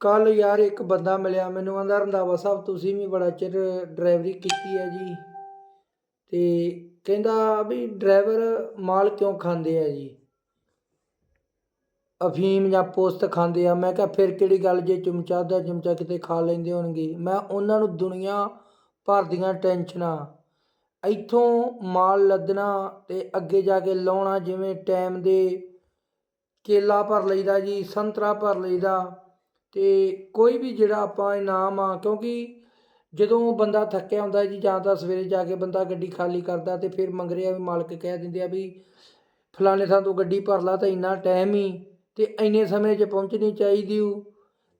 ਕੱਲ ਯਾਰ ਇੱਕ ਬੰਦਾ ਮਿਲਿਆ ਮੈਨੂੰ, ਕਹਿੰਦਾ, ਰੰਧਾਵਾ ਸਾਹਿਬ, ਤੁਸੀਂ ਵੀ ਬੜਾ ਚਿਰ ਡਰਾਈਵਰੀ ਕੀਤੀ ਹੈ ਜੀ। ਤੇ ਕਹਿੰਦਾ ਵੀ ਡਰਾਈਵਰ ਮਾਲ ਕਿਉਂ ਖਾਂਦੇ ਆ ਜੀ? ਅਫੀਮ ਜਾਂ ਪੋਸਤ ਖਾਂਦੇ ਆ। ਮੈਂ ਕਿਹਾ, ਫਿਰ ਕਿਹੜੀ ਗੱਲ ਜੇ ਚਮਚਾ ਦਾ ਚਮਚਾ ਕਿਤੇ ਖਾ ਲੈਂਦੇ ਹੋਣਗੇ? ਮੈਂ ਉਹਨਾਂ ਨੂੰ ਦੁਨੀਆ ਭਰ ਦੀਆਂ ਟੈਨਸ਼ਨਾਂ, ਇੱਥੋਂ ਮਾਲ ਲੱਦਣਾ ਤੇ ਅੱਗੇ ਜਾ ਕੇ ਲਾਉਣਾ, ਜਿਵੇਂ ਟਾਈਮ ਦੇ ਕੇਲਾ ਭਰ ਲਈਦਾ ਜੀ, ਸੰਤਰਾ ਭਰ ਲਈਦਾ ਅਤੇ ਕੋਈ ਵੀ ਜਿਹੜਾ ਆਪਾਂ ਇਨਾਮ ਆ, ਕਿਉਂਕਿ ਜਦੋਂ ਬੰਦਾ ਥੱਕਿਆ ਹੁੰਦਾ ਜੀ, ਜਾਂ ਤਾਂ ਸਵੇਰੇ ਜਾ ਕੇ ਬੰਦਾ ਗੱਡੀ ਖਾਲੀ ਕਰਦਾ ਅਤੇ ਫਿਰ ਮੰਗਰਿਆ ਵੀ ਮਾਲਕ ਕਹਿ ਦਿੰਦੇ ਆ ਵੀ ਫਲਾਣੇ ਥਾਂ ਤੋਂ ਗੱਡੀ ਭਰ ਲਾ ਤਾਂ ਇੰਨਾ ਟਾਈਮ ਹੀ ਅਤੇ ਇੰਨੇ ਸਮੇਂ 'ਚ ਪਹੁੰਚਣੀ ਚਾਹੀਦੀ ਉਹ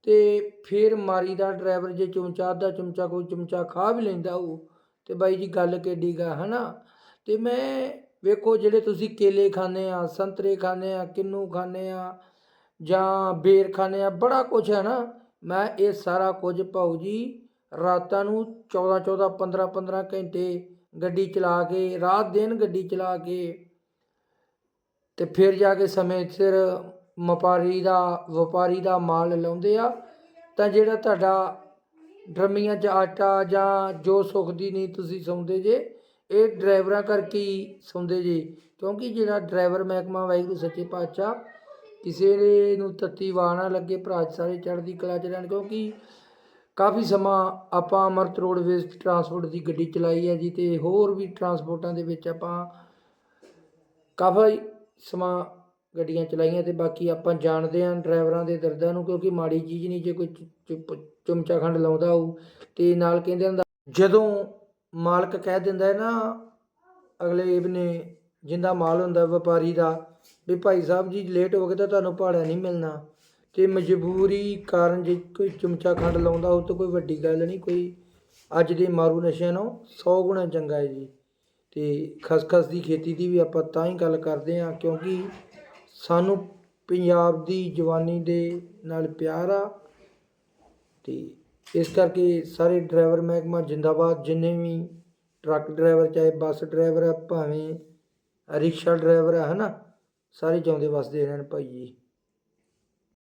ਅਤੇ ਫਿਰ ਮਾਰੀ ਦਾ ਡਰਾਈਵਰ ਜੇ ਚਮਚਾ, ਅੱਧਾ ਚਮਚਾ, ਕੋਈ ਚਮਚਾ ਖਾ ਵੀ ਲੈਂਦਾ ਉਹ ਤੇ ਬਾਈ ਜੀ ਗੱਲ ਕਿੱਡੀ ਗਾ ਹੈ ਨਾ ਅਤੇ ਮੈਂ ਵੇਖੋ ਜਿਹੜੇ ਤੁਸੀਂ ਕੇਲੇ ਖਾਂਦੇ ਆ, ਸੰਤਰੇ ਖਾਂਦੇ ਆ, ਕਿੰਨੂ ਖਾਂਦੇ ਆ ਜਾਂ ਬੇਰ ਆ, ਬੜਾ ਕੁਝ ਹੈ ਨਾ। ਮੈਂ ਇਹ ਸਾਰਾ ਕੁਝ ਭਾਊ ਜੀ ਰਾਤਾਂ ਨੂੰ 14 14 15 15 ਘੰਟੇ ਗੱਡੀ ਚਲਾ ਕੇ, ਰਾਤ ਦਿਨ ਗੱਡੀ ਚਲਾ ਕੇ ਤੇ ਫਿਰ ਜਾ ਕੇ ਸਮੇਂ ਸਿਰ ਵਪਾਰੀ ਦਾ ਵਪਾਰੀ ਦਾ ਮਾਲ ਲਾਉਂਦੇ ਆ। ਤਾਂ ਜਿਹੜਾ ਤੁਹਾਡਾ ਡਰਮੀਆਂ 'ਚ ਆਟਾ ਜਾਂ ਜੋ ਸੁੱਖ ਦੀ ਨਹੀਂ ਤੁਸੀਂ ਸੌਂਦੇ ਜੇ, ਇਹ ਡਰਾਈਵਰਾਂ ਕਰਕੇ ਹੀ ਸੌਂਦੇ ਜੇ। ਕਿਉਂਕਿ ਜਿਹੜਾ ਡਰਾਈਵਰ ਮਹਿਕਮਾ ਵਾਹਿਗੁਰੂ ਸੱਚੇ ਪਾਤਸ਼ਾਹ ਕਿਸੇ ਦੇ ਨੂੰ ਤੱਤੀ ਵਾਹ ਨਾ ਲੱਗੇ, ਭਰਾ ਸਾਰੇ ਚੜ੍ਹਦੀ ਕਲਾ ਚ ਰਹਿਣ, ਕਿਉਂਕਿ ਕਾਫੀ ਸਮਾਂ ਆਪਾਂ ਅਮਰਤ ਰੋਡਵੇਜ਼ ਟਰਾਂਸਪੋਰਟ ਦੀ ਗੱਡੀ ਚਲਾਈ ਹੈ ਜੀ ਤੇ ਹੋਰ ਵੀ ਟਰਾਂਸਪੋਰਟਾਂ ਦੇ ਵਿੱਚ ਆਪਾਂ ਕਾਫੀ ਸਮਾਂ ਗੱਡੀਆਂ ਚਲਾਈਆਂ ਤੇ ਬਾਕੀ ਆਪਾਂ ਜਾਣਦੇ ਹਾਂ ਡਰਾਈਵਰਾਂ ਦੇ ਦਰਦਾਂ ਨੂੰ, ਕਿਉਂਕਿ ਮਾੜੀ ਚੀਜ਼ ਨਹੀਂ, ਜੇ ਕੋਈ ਚ- ਚੁੱਪ- ਚਮਚਾ ਖੰਡ ਲਾਉਂਦਾ ਹੋਊ ਤੇ ਨਾਲ ਕਹਿੰਦੇ ਹੁੰਦਾ ਜਦੋਂ ਮਾਲਕ ਕਹਿ ਦਿੰਦਾ ਹੈ ਨਾ, ਅਗਲੇ ਨੇ ਜਿੰਦਾ ਮਾਲ ਹੁੰਦਾ ਵਪਾਰੀ ਦਾ ਵੀ ਭਾਈ ਸਾਹਿਬ ਜੀ ਲੇਟ ਹੋ ਗਏ ਤਾਂ ਤੁਹਾਨੂੰ ਭਾੜਾ ਨਹੀਂ ਮਿਲਣਾ। ਤੇ ਮਜਬੂਰੀ ਕਾਰਨ ਜੇ ਕੋਈ ਚਮਚਾ ਖੰਡ ਲਾਉਂਦਾ ਉਹ ਤਾਂ ਕੋਈ ਵੱਡੀ ਗੱਲ ਨਹੀਂ, ਕੋਈ ਅੱਜ ਦੇ ਮਾਰੂ ਨਸ਼ਿਆਂ ਨਾਲੋਂ 100 ਗੁਣਾ ਚੰਗਾ ਹੈ ਜੀ। ਤੇ ਖਸਖਸ ਦੀ ਖੇਤੀ ਦੀ ਵੀ ਆਪਾਂ ਤਾਂ ਹੀ ਗੱਲ ਕਰਦੇ ਹਾਂ, ਕਿਉਂਕਿ ਸਾਨੂੰ ਪੰਜਾਬ ਦੀ ਜਵਾਨੀ ਦੇ ਨਾਲ ਪਿਆਰ ਆ। ਤੇ ਇਸ ਕਰਕੇ ਸਾਰੇ ਡਰਾਈਵਰ ਮਹਿਕਮਾ ਜਿੰਦਾਬਾਦ, ਜਿੰਨੇ ਵੀ ਟਰੱਕ ਡਰਾਈਵਰ, ਚਾਹੇ ਬੱਸ ਡਰਾਈਵਰ ਆ, ਭਾਵੇਂ ਰਿਕਸ਼ਾ ਡਰਾਈਵਰ ਆ, ਹਨਾ? ਸਾਰੇ ਜਿਉਂਦੇ ਵੱਸਦੇ ਰਹਿਣ ਭਾਈ ਜੀ।